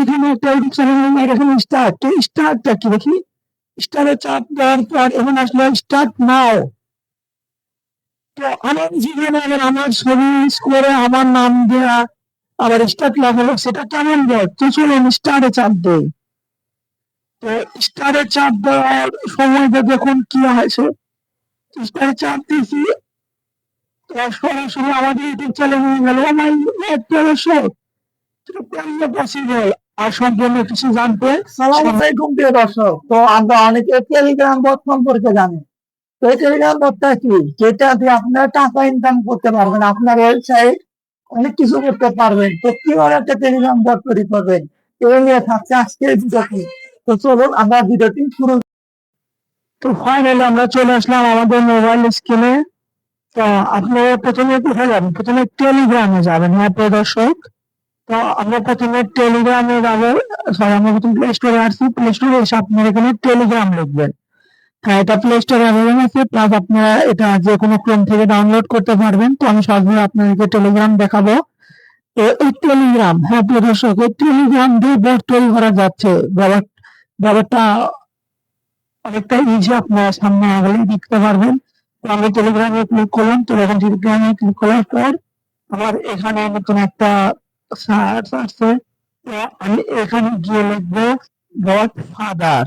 এখানে একটা তো স্টার্টটা কি দেখি? স্টারে চাপ দেওয়ার পর এখানে আসলে স্টার্ট নাও তো আমার জীবনে আবার আমার ছবি করে আমার নাম দেওয়া আবার স্টার্ট লাগালো সেটা কেমন বল তো চলুন স্টারে চাপ দেই। তো স্টারে চাপ দেওয়ার সময়টা দেখুন কি হয়েছে। স্টারে চাপ দিয়েছি। তো সরাসরি আমাদের ইউটিউব চ্যানেল হয়ে গেল। আমার আমরা অনেকে টেলিগ্রাম সম্পর্কে জানি তো টেলিগ্রাম কি যেটা দিয়ে আপনারা টাকা ইনকাম করতে পারবেন আপনার অনেক কিছু করতে পারবেন তো একটা টেলিগ্রাম করবেন তো চলুন আমরা শুরু তো আমরা চলে আসলাম আমাদের মোবাইল স্ক্রিনে তো আপনি প্রথমে কোথায় যাবেন? প্রথমে টেলিগ্রামে যাবেন হ্যাঁ দর্শক? তো আমরা প্রথমে টেলিগ্রামে যাব। সরি আমরা প্রথম প্লে স্টোরে আসছি। প্লে স্টোরে এসে আপনার এখানে টেলিগ্রাম লিখবেন। হ্যাঁ এটা প্লে স্টোরে অ্যাভেলেবল আছে। প্লাস আপনারা এটা যে কোনো ক্রোম থেকে ডাউনলোড করতে পারবেন। তো আমি সরাসরি আপনাদেরকে টেলিগ্রাম দেখাবো। এই টেলিগ্রাম হ্যাঁ প্রিয় দর্শক, এই টেলিগ্রাম দিয়ে বট তৈরি করা যাচ্ছে। ব্যাপার, ব্যাপারটা অনেকটা ইজি আপনার সামনে আগলেই দেখতে পারবেন। তো আমি টেলিগ্রামে ক্লিক করলাম। তো এখন টেলিগ্রামে ক্লিক করার পর আমার এখানে নতুন একটা আমি এখানে গিয়ে লিখব গড ফাদার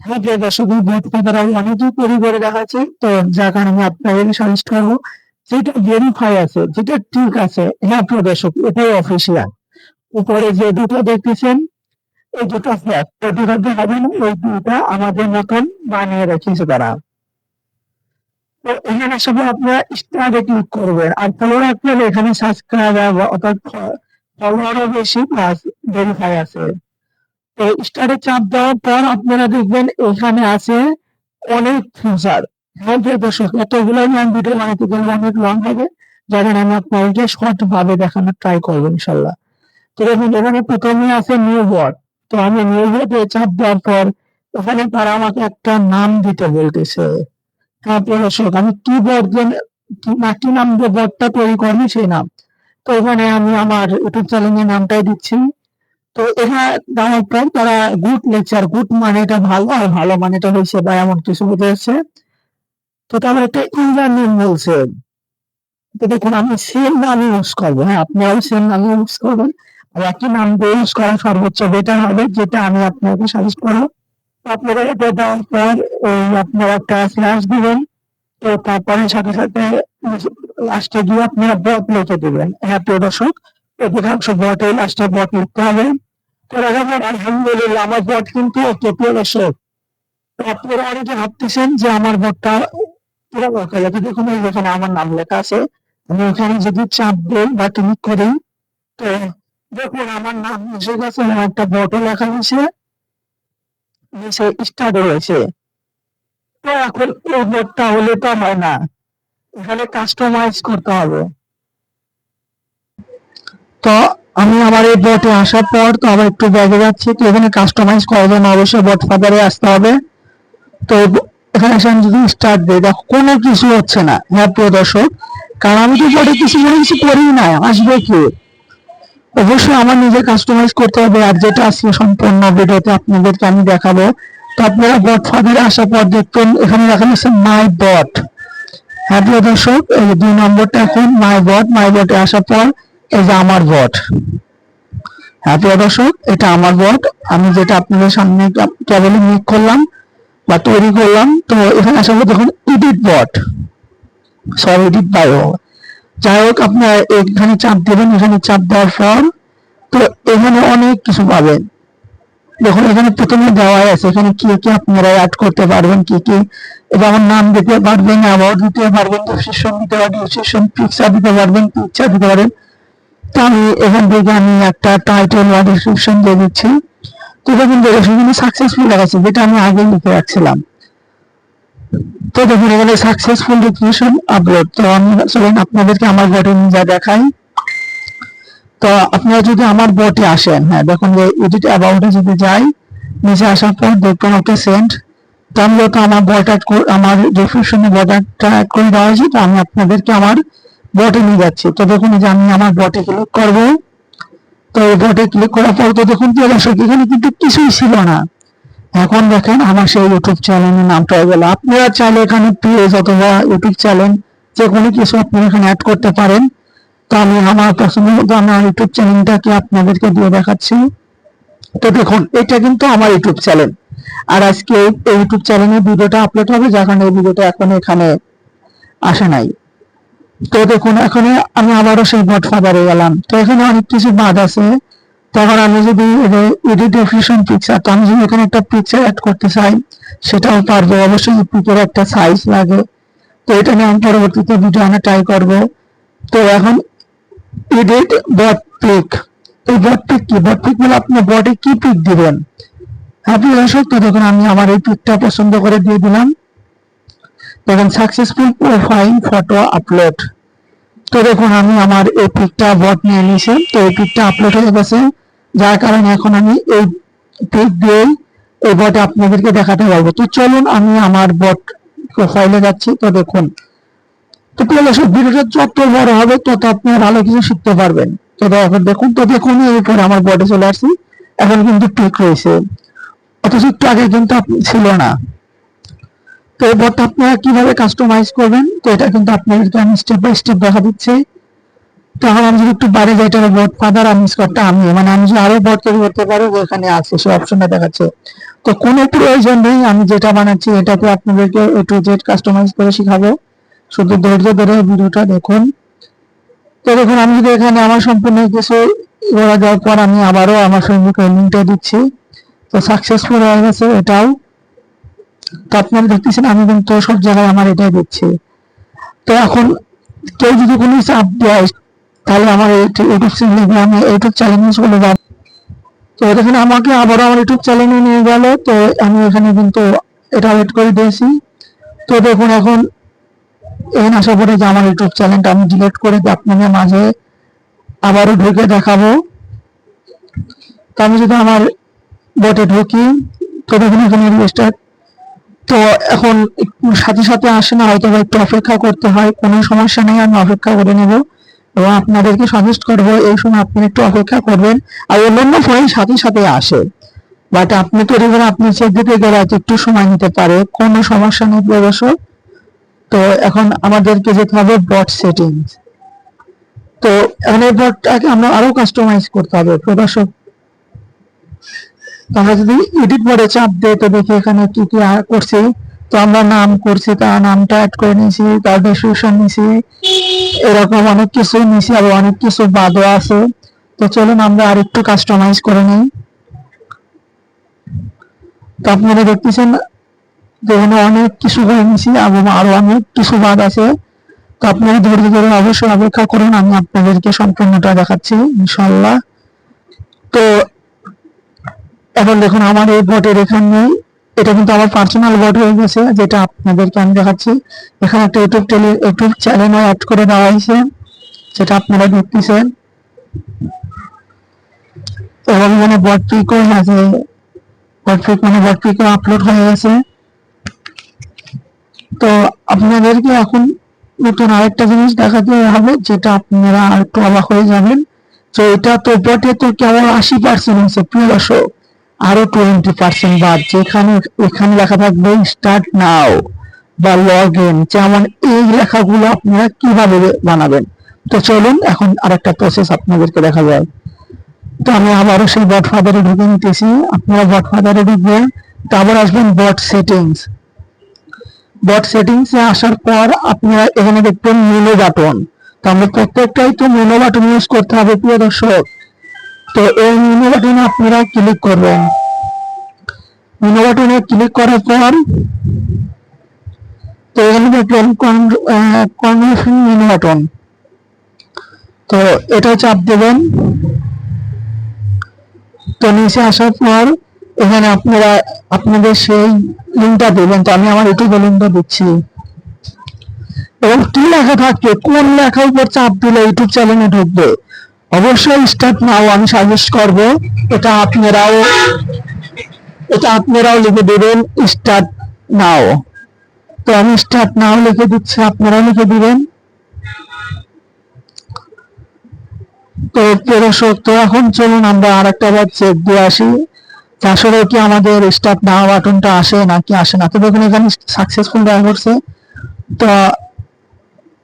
হ্যাঁ যে দর্শক গড ফাদার আমি অনেকেই তৈরি করে দেখাচ্ছি, তো যার কারণে আপনাদের সাজেস্ট করব যেটা ভেরিফাই আছে, যেটা ঠিক আছে হ্যাঁ প্রিয় দর্শক, এটাই অফিসিয়াল উপরে যে দুটো দেখতেছেন, এই দুটো ফ্ল্যাট এই দুটো হবে না ওই দুটা আমাদের মতন বানিয়ে রেখেছে তারা। এখানে সবাই আপনারা স্টারে ক্লিক করবেন, আর ফলো রাখবেন এখানে সাবস্ক্রাইব অর্থাৎ ফলোয়ারও বেশি প্লাস ভেরিফাই আছে। তো স্টারে চাপ দেওয়ার পর আপনারা দেখবেন এখানে আছে অনেক ফিচার হ্যাঁ দর্শক, এতগুলো আমি ভিডিও বানাতে গেলে অনেক লং হবে, যার কারণে আমি আপনাদেরকে শর্ট ভাবে দেখানোর ট্রাই করব ইনশাল্লাহ তো দেখুন, এখানে প্রথমে আছে নিউ বোর্ড তো আমি নিউ বোর্ডে চাপ দেওয়ার পর ওখানে তারা আমাকে একটা নাম দিতে বলতেছে। হ্যাঁ দর্শক, আমি কি বোর্ড না, কি নাম দিয়ে বোর্ডটা তৈরি করব সেই নাম। তো এখানে আমি আমার ইউটিউব চ্যানেলের নামটাই দিচ্ছি। তো এখানে দেওয়ার পর তারা গুড লেকচার গুড মানে এটা ভালো আর ভালো মানে এটা হয়েছে বা এমন কিছু বুঝেছে। তো তারপর একটা ইউজার নেম বলছে। তো দেখুন, আমি সেম নাম ইউজ করব। হ্যাঁ আপনারাও সেম নাম ইউজ করবেন। আর একই নাম ইউজ করা সর্বোচ্চ বেটার হবে, যেটা আমি আপনাকে সাজেস্ট করব। আপনারা এটা দেওয়ার পর আপনারা একটা স্ল্যাশ দিবেন। তো তারপরে সাথে সাথে লাস্টে গিয়ে আপনারা বট লিখে দিবেন। হ্যাঁ প্রিয় দর্শক অধিকাংশ বটে লাস্টে বট লিখতে হবে। আলহামদুলিল্লাহ, আমার বট কিন্তু ওকে প্রিয় দর্শক। আপনারা অনেকে ভাবতেছেন যে আমার বটটা পুরো লেখা। দেখুন যেখানে আমার নাম লেখা আছে। আমি ওখানে যদি চাপ দিই বা ক্লিক করি, তো দেখুন আমার নাম এসে গেছে, আমার একটা বটও লেখা হয়েছে। নিচে স্টার্ট রয়েছে তো এখন এই বোর্ডটা হলে তো হয় না। এখানে কাস্টমাইজ করতে হবে। তো আমি আমার এই বটে আসার পর তো আবার একটু ব্যাগে যাচ্ছি, তো এখানে কাস্টমাইজ করার জন্য অবশ্যই বট ফাদারে আসতে হবে। তো এখানে এসে আমি যদি স্টার্ট দিই, দেখো, কোনো কিছু হচ্ছে না হ্যাঁ প্রিয় দর্শক। কারণ আমি তো বটে কিছু কোনো কিছু করি না, আসবে কি? অবশ্যই আমার নিজে কাস্টমাইজ করতে হবে, আর যেটা আজকে সম্পূর্ণ ভিডিওতে আপনাদেরকে আমি দেখাবো। তো আপনারা বট ফাদারে আসার পর দেখবেন এখানে দেখা যাচ্ছে মাই বট হ্যাঁ দর্শক, এই দুই নম্বরটা এখন মাই বট মাই বটে আসার পর, এই যে আমার বট হ্যাঁ দর্শক, এটা আমার বট আমি যেটা আপনাদের সামনে কেবলই মেক করলাম বা তৈরি করলাম, তো এখানে আসার পর দেখুন edit bot sorry edit bio যাই হোক, আপনার এখানে চাপ দেবেন, এখানে চাপ দেওয়ার পর, তো এখানে অনেক কিছু পাবেন। দেখুন, এখানে প্রথমে দেওয়া আছে, এখানে কি কি আপনারা অ্যাড করতে পারবেন, কি কি? যেমন নাম দিতে পারবেন অ্যাওয়ার্ড দিতে পারবেন ডিসক্রিপশন দিতে পারবেন ডিসক্রিপশন পিকচার দিতে পারবেন পিকচার দিতে পারবেন। তো আমি এখান থেকে আমি একটা টাইটেল বা ডিসক্রিপশন দিয়ে দিচ্ছি। তো দেখুন সেখানে সাকসেসফুল দেখাচ্ছে, যেটা আমি আগে লিখে রাখছিলাম। তো দেখুন, এখানে সাকসেসফুল রিক্রিয়েশন আপলোড তো আমি চলেন আপনাদেরকে আমার নিয়ে যা দেখাই তো আপনারা যদি আমার বটে আসেন হ্যাঁ দেখুন যে এডিট অ্যাবাউটে যদি যাই, নিচে আসার পর দেখবেন ওকে সেন্ড তো আমার বট অ্যাড আমার ডিসক্রিপশনে বট অ্যাডটা অ্যাড করে দেওয়া হয়েছে, তো আমি আপনাদেরকে আমার বটে নিয়ে যাচ্ছি। তো দেখুন যে আমি আমার বটে ক্লিক করব। তো এই বটে ক্লিক করার পর তো দেখুন প্রিয় দর্শক, এখানে কিন্তু কিছুই ছিল না। এখন দেখেন আমার সেই ইউটিউব চ্যানেলের নামটা হয়ে গেল। আপনারা চাইলে এখানে পেজ অথবা ইউটিউব চ্যানেল যে কোনো কিছু আপনারা এখানে অ্যাড করতে পারেন। তো আমি আমার পছন্দ আমার ইউটিউব চ্যানেলটাকে আপনাদেরকে দিয়ে দেখাচ্ছি। তো দেখুন, এটা কিন্তু আমার ইউটিউব চ্যানেল আর আজকে এই ইউটিউব চ্যানেলে ভিডিওটা আপলোড হবে যখন এই ভিডিওটা এখন এখানে আসে নাই। তো দেখুন, এখানে আমি আবারও সেই বট ফাদারে গেলাম। তো এখানে অনেক কিছু বাদ আছে। তখন আমি যদি এডিট ডেফিনেশন পিকচার তো আমি যদি এখানে একটা পিকচার অ্যাড করতে চাই, সেটাও পারব। অবশ্যই পিকের একটা সাইজ লাগে। তো এটা নিয়ে আমি পরবর্তীতে ভিডিও আনা ট্রাই করব। তো এখন এডিট বট পিক এই বট পিক কি? বট পিক বলে আপনি কি পিক দিবেন? তো দেখুন, আমি আমার এই পিকটা পছন্দ করে দিয়ে দিলাম। সাকসেসফুল প্রোফাইল ফটো আপলোড তো দেখুন, আমি আমার এই পিকটা বট নিয়ে নিয়েছি। তো এই পিকটা আপলোড হয়ে গেছে। যার কারণে এখন আমি এই পিক দিয়ে এই বটে আপনাদেরকে দেখাতে পারব। তো চলুন, আমি আমার বট প্রোফাইলে যাচ্ছি। তো দেখুন তো দর্শক ভিডিওটা যত বড় হবে, তত আপনি ভালো কিছু শিখতে পারবেন। তো এখন দেখুন তো দেখুন এরপরে আমার বটে চলে আসছি। এখন কিন্তু ঠিক রয়েছে অথচ একটু আগে কিন্তু ছিল না। তো বটটা আপনারা কীভাবে কাস্টমাইজ করবেন, তো এটা কিন্তু আপনাদেরকে আমি স্টেপ বাই স্টেপ দেখা দিচ্ছি। তো এখন আমি যদি একটু বাইরে যাই এটা বট ফাদার আমি স্কটটা আমি মানে আমি যদি আরও বট তৈরি করতে পারব ওখানে আছে, সে অপশনটা দেখাচ্ছে। তো কোনো প্রয়োজন নেই, আমি যেটা বানাচ্ছি, এটাকে আপনাদেরকে এ টু জেড কাস্টমাইজ করে শিখাবো। শুধু ধৈর্য ধরে ভিডিওটা দেখুন। তো দেখুন, আমি যদি এখানে আমার সম্পূর্ণ কিছু করা যাওয়ার পর আমি আবারও আমার ফেসবুকে লিঙ্কটা দিচ্ছি। তো সাকসেসফুল হয়ে গেছে এটাও। তো আপনারা দেখতেছেন, আমি কিন্তু সব জায়গায় আমার এটাই দিচ্ছি। তো এখন কেউ যদি কোনো চাপ দেয়, তাহলে আমার ইউটিউব চ্যানেলে আমি ইউটিউব চ্যানেল চলে যাব তো এখানে আমাকে আবারও আমার ইউটিউব চ্যানেলে নিয়ে গেল। তো আমি এখানে কিন্তু এটা ওয়েট করে দিয়েছি। তো দেখুন, এখন এখানে আশা পরে যে আমার ইউটিউব চ্যানেলটা আমি ডিলিট করে আপনাদের মাঝে আবারও ঢুকে দেখাবো। তো আমি যদি আমার বটে ঢুকি, তো দেখুন এখানে রেজিস্টার তো এখন সাথে সাথে আসে না হয়তো একটু অপেক্ষা করতে হয়, কোনো সমস্যা নেই, আমি অপেক্ষা করে নেব। এবং আপনাদেরকে সাজেস্ট করব, এই সময় আপনি একটু অপেক্ষা করবেন, আর অন্যান্য ফোন সাথে সাথে আসে। বাট আপনি করে আপনি চেক দিতে গেলে একটু সময় নিতে পারে, কোনো সমস্যা নেই প্রদর্শক তো এখন আমাদেরকে যেতে হবে বট সেটিংস তো এখন এই বটটাকে আমরা আরও কাস্টমাইজ করতে হবে প্রকাশক আমরা যদি এডিট মোডে চাপ দিই, তো দেখি এখানে কি কি করছি। তো আমরা নাম করছি, তার নামটা অ্যাড করে নিয়েছি তার ডেসক্রিপশন নিয়েছি এরকম অনেক কিছু নিয়েছি আর অনেক কিছু বাদও আছে। তো চলুন আমরা আর একটু কাস্টমাইজ করে নিই। তো আপনারা দেখতেছেন এখানে অনেক কিছু করে নিয়েছি এবং আরও অনেক কিছু বাদ আছে। তো আপনারা ধৈর্য ধরে অবশ্যই অপেক্ষা করুন, আমি আপনাদেরকে সম্পূর্ণটা দেখাচ্ছি ইনশাল্লাহ তো এখন দেখুন, আমার এই বটের এখানে, এটা কিন্তু আমার পার্সোনাল বট হয়ে গেছে, যেটা আপনাদেরকে আমি দেখাচ্ছি। এখানে একটা YouTube tele YouTube channel add করে দেওয়া হয়েছে যেটা আপনারা দেখতেছেন। এবং এখানে বট পিকও আছে বট পিক মানে বট পিকও আপলোড হয়ে গেছে। তো আপনাদেরকে এখন নতুন আরেকটা জিনিস দেখাতে হবে, যেটা আপনারা আর একটু অবাক হয়ে যাবেন। তো এটা তো বটে তো কেবল আশি পার্সেন্ট হচ্ছে প্রিয় আরও টোয়েন্টি পার্সেন্ট বাদ, যেখানে এখানে লেখা থাকবে স্টার্ট নাও বা লগ ইন যেমন এই লেখাগুলো আপনারা কীভাবে বানাবেন। তো চলুন, এখন আরেকটা প্রসেস আপনাদেরকে দেখা যায় তো আমি আবারও সেই বট ফাদারে ঢুকে নিতেছি। আপনারা বট ফাদারে ঢুকবেন, তারপর আসবেন বট সেটিংস বট সেটিংস আসার পর আপনারা এখানে দেখবেন মেনু বাটন তো আমরা প্রত্যেকটাই তো মেনু বাটন ইউজ করতে হবে, প্রিয় দর্শক। তো এই মেনু বাটনে আপনারা ক্লিক করবেন। মেনু বাটনে ক্লিক করার পর তো এখানে দেখবেন কনভার্সন মেনু বাটন তো এটা চাপ দেবেন। তো নিচে আসার পর এখানে আপনারা, আপনাদের সেই লিঙ্কটা দেবেন তো আমি আমার ইউটিউবে লিঙ্কটা দিচ্ছি। এবং কি লেখা থাকবে কোন লেখার উপর চাপ দিলে ইউটিউব চ্যানেলে ঢুকবে? অবশ্যই স্টার্ট নাও আমি সাজেস্ট করব। এটা আপনারাও এটা আপনারাও লিখে দেবেন স্টার্ট নাও তো আমি স্টার্ট নাও লিখে দিচ্ছি, আপনারাও লিখে দিবেন। তো প্রিয় দর্শক, তো এখন চলুন আমরা আর একটা বার চেক দিয়ে আসি। আসলে কি আমাদের স্টার্ট নাও বাটনটা আসে নাকি আসে না? তো দেখুন এখানে সাকসেসফুল দেখা করছে তো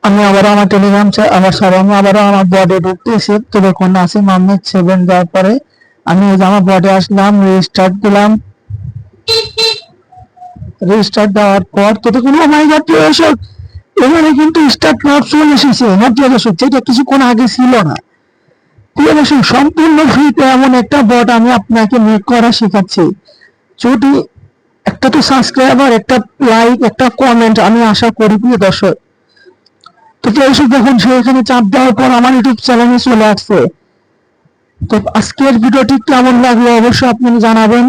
আমি আবারও আমার টেলিগ্রাম আমার সরি আমি আবারও আমার বডে ঢুকতেছি তো দেখুন আসিম আহমেদ সেভেন দেওয়ার পরে। আমি আমার বডে আসলাম রিস্টার্ট দিলাম। রিস্টার্ট দেওয়ার পর তো দেখুন ও মাই গড প্রিয় এখানে কিন্তু স্টার্ট নাও চলে এসেছে হ্যাঁ প্রিয় দর্শক যেটা কিছুক্ষণ আগে ছিল না। প্রিয় দর্শক সম্পূর্ণ ফ্রিতে এমন একটা বট আমি আপনাকে মেক করা শেখাচ্ছি। যদি একটা তো সাবস্ক্রাইবার একটা লাইক একটা কমেন্ট আমি আশা করি প্রিয় দর্শক তো প্রিয় দর্শক দেখুন, সে এখানে চাপ দেওয়ার পর আমার ইউটিউব চ্যানেলে চলে আসছে। তো আজকের ভিডিওটি কেমন লাগল অবশ্যই আপনি জানাবেন।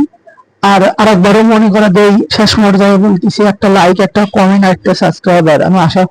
আর আরেকবারও মনে করা দেই, শেষ পর্যায়ে বলতেছি, একটা লাইক একটা কমেন্ট একটা সাবস্ক্রাইবার আমি আশা